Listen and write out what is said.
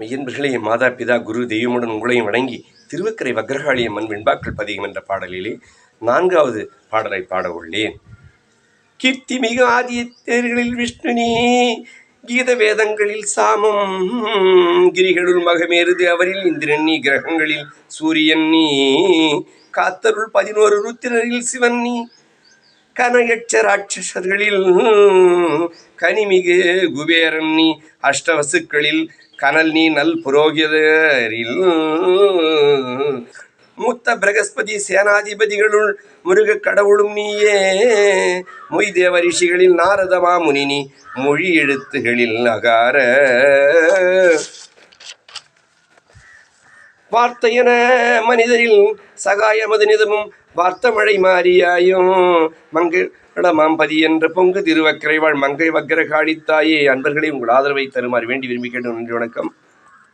மெய்யன்பர்களே மாதா பிதா குரு தெய்வமுடன் உங்களையும் வணங்கி திருவக்கரை வக்ரகாளி அம்மன் வெண்பாக்கள் பதிகம் என்ற பாடலிலே நான்காவது பாடலை பாட உள்ளேன் கீர்த்தி மிக ஆதியத்தேர்களில் விஷ்ணுனி கீத வேதங்களில் சாமம். கிரிகளுள் மகமேறுது அவரில் இந்திரன் நீ கிரகங்களில் சூரியன் நீ. காத்தருள் பதினோரு ருத்திரரில் சிவன் நீ. கனயட்ச ராட்சசர்களில் கனிமிகு குபேரன் நீ. அஷ்டவசுக்களில் கனல் நீ நல் புரோகிதரில் மூத்த பிரகஸ்பதி சேனாதிபதிகளுள் முருக கடவுளும் நீயே. மொய் தேவ ரிஷிகளில் நாரதமா முனினி மொழி எழுத்துகளில் நகார. வார்த்தையென மனிதரில் சகாயமது நிதமும் வார்த்த மழை மாறியாயும். மங்களமாம் பதி என்ற பொங்கு திருவக்கரைவாழ் மங்கை வக்கர காளித்தாயே அன்பர்களை உங்கள் ஆதரவை தருமாறு வேண்டி விரும்பி கேட்டு நன்றி வணக்கம்.